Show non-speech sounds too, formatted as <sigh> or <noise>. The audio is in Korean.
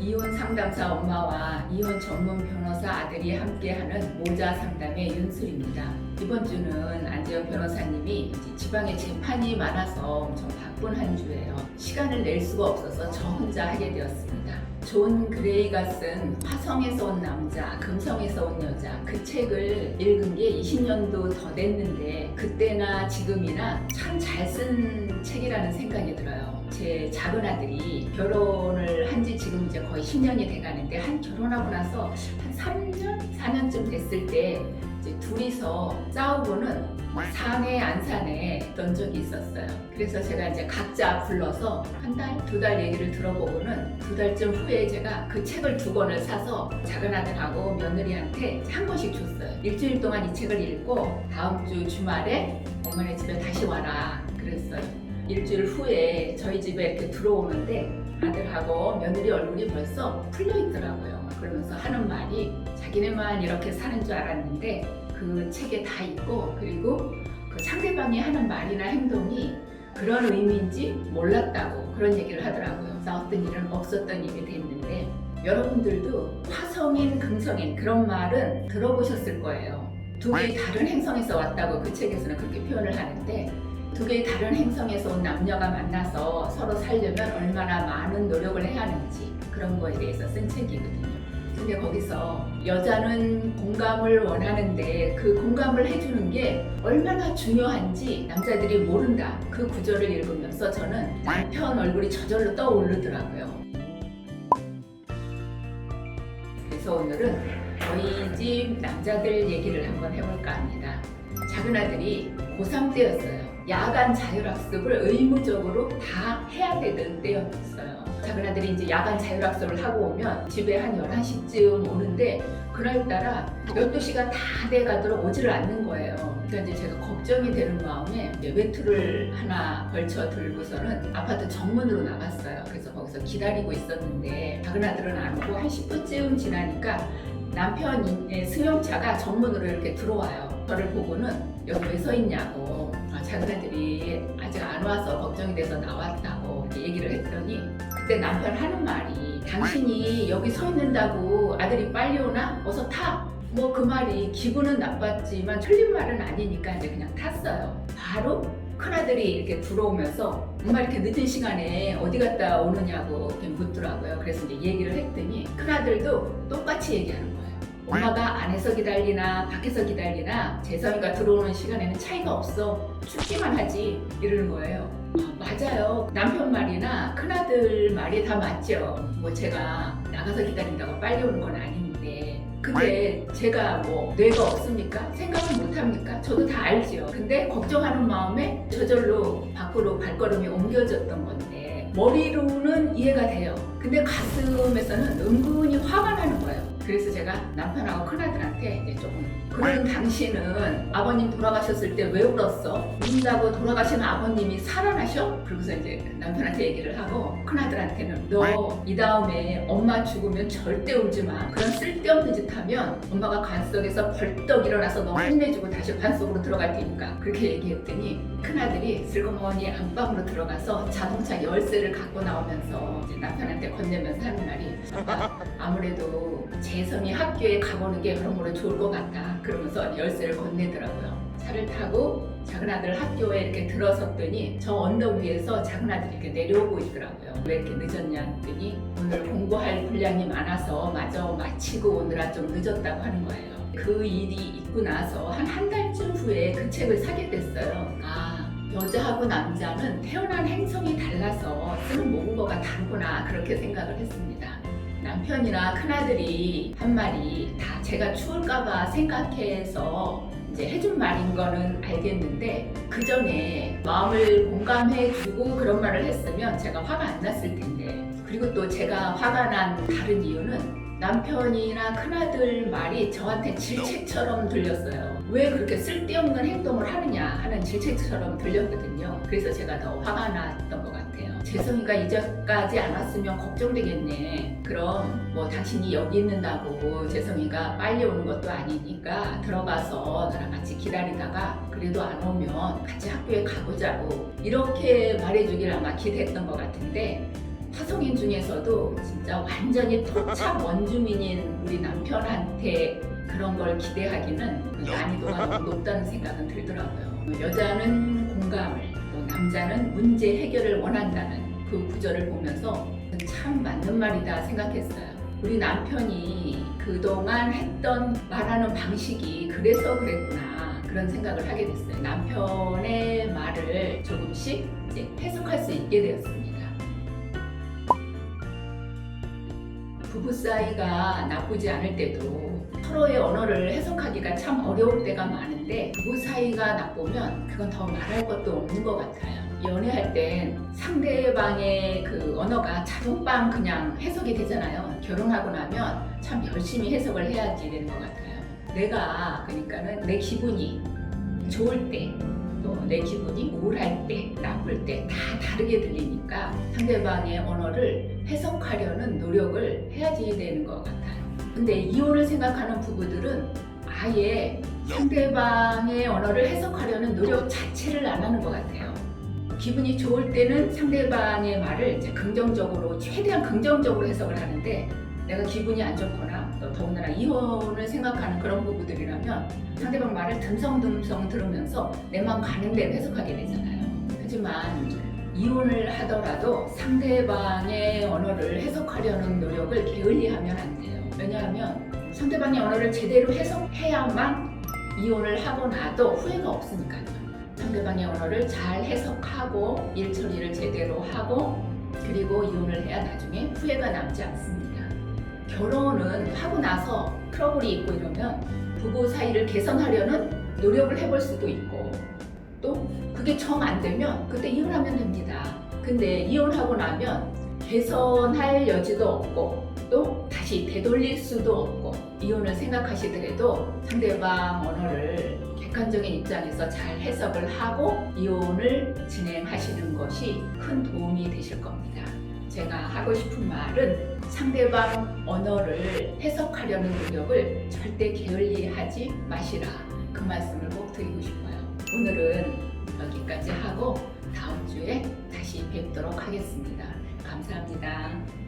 이혼 상담사 엄마와 이혼 전문 변호사 아들이 함께하는 모자 상담의 윤술입니다. 이번 주는 안재현 변호사님이 지방에 재판이 많아서 엄청 바쁜 한 주예요. 시간을 낼 수가 없어서 저 혼자 하게 되었습니다. 존 그레이가 쓴 화성에서 온 남자, 금성에서 온 여자 그 책을 읽은 게 20년도 더 됐는데 그때나 지금이나 참 잘 쓴 책이라는 생각이 들어요. 제 작은 아들이 결혼을 한 지 지금 이제 거의 10년이 돼 가는데 한 결혼하고 나서 한 3년, 4년쯤 됐을 때 이제 둘이서 싸우고는 산에 안산에 있던 적이 있었어요. 그래서 제가 이제 각자 불러서 한 달, 두 달 얘기를 들어보고는 두 달쯤 후에 제가 그 책을 두 권을 사서 작은 아들하고 며느리한테 한 권씩 줬어요. 일주일 동안 이 책을 읽고 다음 주 주말에 엄마네 집에 다시 와라 그랬어요. 일주일 후에 저희 집에 이렇게 들어오는데 아들하고 며느리 얼굴이 벌써 풀려 있더라고요. 그러면서 하는 말이 자기네만 이렇게 사는 줄 알았는데 그 책에 다 있고 그리고 그 상대방이 하는 말이나 행동이 그런 의미인지 몰랐다고 그런 얘기를 하더라고요. 싸웠던 일은 없었던 일이 됐는데 여러분들도 화성인, 금성인 그런 말은 들어보셨을 거예요. 두 개의 다른 행성에서 왔다고 그 책에서는 그렇게 표현을 하는데 두 개의 다른 행성에서 온 남녀가 만나서 서로 살려면 얼마나 많은 노력을 해야 하는지 그런 거에 대해서 쓴 책이거든요. 근데 거기서 여자는 공감을 원하는데 그 공감을 해주는 게 얼마나 중요한지 남자들이 모른다. 그 구절을 읽으면서 저는 남편 얼굴이 저절로 떠오르더라고요. 그래서 오늘은 저희 집 남자들 얘기를 한번 해볼까 합니다. 작은 아들이 고3 때였어요. 야간 자율학습을 의무적으로 다 해야 되던 때였어요. 작은 아들이 이제 야간 자율학습을 하고 오면 집에 한 11시쯤 오는데 그날따라 12시가 다 돼가도록 오지를 않는 거예요. 그러니까 이제 제가 걱정이 되는 마음에 외투를 하나 걸쳐 들고서는 아파트 정문으로 나갔어요. 그래서 거기서 기다리고 있었는데 작은 아들은 안 오고 한 10분쯤 지나니까 남편의 승용차가 정문으로 이렇게 들어와요. 저를 보고는 여기 왜 서 있냐고 아, 아들이 아직 안 와서 걱정이 돼서 나왔다고 이렇게 얘기를 했더니 그때 남편 하는 말이 당신이 여기 서 있는다고 아들이 빨리 오나? 어서 타! 뭐 그 말이 기분은 나빴지만 틀린 말은 아니니까 이제 그냥 탔어요. 바로 큰아들이 이렇게 들어오면서 엄마 이렇게 늦은 시간에 어디 갔다 오느냐고 묻더라고요. 그래서 이제 얘기를 했더니 큰아들도 똑같이 얘기하는 거예요. 엄마가 안에서 기다리나 밖에서 기다리나 재성이가 들어오는 시간에는 차이가 없어 춥기만 하지 이러는 거예요. 아, 맞아요. 남편 말이나 큰아들 말이 다 맞죠. 뭐 제가 나가서 기다린다고 빨리 오는 건 아닌데. 근데 제가 뭐 뇌가 없습니까? 생각을 못 합니까? 저도 다 알죠. 근데 걱정하는 마음에 저절로 밖으로 발걸음이 옮겨졌던 건데 머리로는 이해가 돼요. 근데 가슴에서는 은근히 화가 나는 거예요. 그래서 제가 남편하고 큰아들한테 이제 조금 그런 당신은 아버님 돌아가셨을 때 왜 울었어? 운다고 돌아가신 아버님이 살아나셔? 그러고서 이제 남편한테 얘기를 하고 큰아들한테는 너 이 다음에 엄마 죽으면 절대 울지 마. 그런 쓸데없는 짓 하면 엄마가 관 속에서 벌떡 일어나서 너 혼내주고 다시 관 속으로 들어갈 테니까 그렇게 얘기했더니 큰아들이 슬그머니 안방으로 들어가서 자동차 열쇠를 갖고 나오면서 남편한테 건네면서 하는 말이 <laughs> 아무래도 재성이 학교에 가보는 게 그러므로 좋을 것 같다. 그러면서 열쇠를 건네더라고요. 차를 타고 작은 아들 학교에 이렇게 들어섰더니 저 언덕 위에서 작은 아들이 이렇게 내려오고 있더라고요. 왜 이렇게 늦었냐 했더니 오늘 공부할 분량이 많아서 마저 마치고 오느라 좀 늦었다고 하는 거예요. 그 일이 있고 나서 한 한 달쯤 후에 그 책을 사게 됐어요. 아, 여자하고 남자는 태어난 행성이 달라서 쓰는 모국어가 다르구나 그렇게 생각을 했습니다. 남편이나 큰아들이 한 말이 다 제가 추울까봐 생각해서 이제 해준 말인 거는 알겠는데 그 전에 마음을 공감해주고 그런 말을 했으면 제가 화가 안 났을 텐데 그리고 또 제가 화가 난 다른 이유는 남편이나 큰아들 말이 저한테 질책처럼 들렸어요. 왜 그렇게 쓸데없는 행동을 하느냐 하는 질책처럼 들렸거든요. 그래서 제가 더 화가 났던. 재성이가 이제까지 안 왔으면 걱정되겠네. 그럼 뭐 당신이 여기 있는다고 재성이가 빨리 오는 것도 아니니까 들어가서 나랑 같이 기다리다가 그래도 안 오면 같이 학교에 가보자고 이렇게 말해주길 아마 기대했던 것 같은데 화성인 중에서도 진짜 완전히 토착 <laughs> 원주민인 우리 남편한테 그런 걸 기대하기는 그 난이도가 너무 높다는 생각은 들더라고요. 여자는 공감을, 또 남자는 문제 해결을 원한다는 그 구절을 보면서 참 맞는 말이다 생각했어요. 우리 남편이 그동안 했던 말하는 방식이 그래서 그랬구나 그런 생각을 하게 됐어요. 남편의 말을 조금씩 이제 해석할 수 있게 되었습니다. 부부 사이가 나쁘지 않을 때도 서로의 언어를 해석하기가 참 어려울 때가 많은데 부부 사이가 나쁘면 그건 더 말할 것도 없는 것 같아요. 연애할 땐 상대방의 그 언어가 자동빵 그냥 해석이 되잖아요. 결혼하고 나면 참 열심히 해석을 해야지 되는 것 같아요. 내가 그러니까는 내 기분이 좋을 때 또 내 기분이 우울할 때, 나쁠 때 다 다르게 들리니까 상대방의 언어를 해석하려는 노력을 해야지 되는 것 같아요. 근데 이혼을 생각하는 부부들은 아예 상대방의 언어를 해석하려는 노력 자체를 안 하는 것 같아요. 기분이 좋을 때는 상대방의 말을 긍정적으로 최대한 긍정적으로 해석을 하는데 내가 기분이 안 좋거나 또 더군다나 이혼을 생각하는 그런 부부들이라면 상대방 말을 듬성듬성 들으면서 내 마음 가는 대로 해석하게 되잖아요. 하지만 이혼을 하더라도 상대방의 언어를 해석하려는 노력을 게을리하면 안 돼요. 왜냐하면 상대방의 언어를 제대로 해석해야만 이혼을 하고 나도 후회가 없으니까요. 상대방의 언어를 잘 해석하고 일 처리를 제대로 하고 그리고 이혼을 해야 나중에 후회가 남지 않습니다. 결혼은 하고 나서 트러블이 있고 이러면 부부 사이를 개선하려는 노력을 해볼 수도 있고 또 그게 정 안 되면 그때 이혼하면 됩니다. 근데 이혼하고 나면 개선할 여지도 없고 또 다시 되돌릴 수도 없고 이혼을 생각하시더라도 상대방 언어를 객관적인 입장에서 잘 해석을 하고 이혼을 진행하시는 것이 큰 도움이 되실 겁니다. 제가 하고 싶은 말은 상대방 언어를 해석하려는 노력을 절대 게을리하지 마시라. 그 말씀을 꼭 드리고 싶어요. 오늘은 여기까지 하고 다음 주에 다시 뵙도록 하겠습니다. 감사합니다.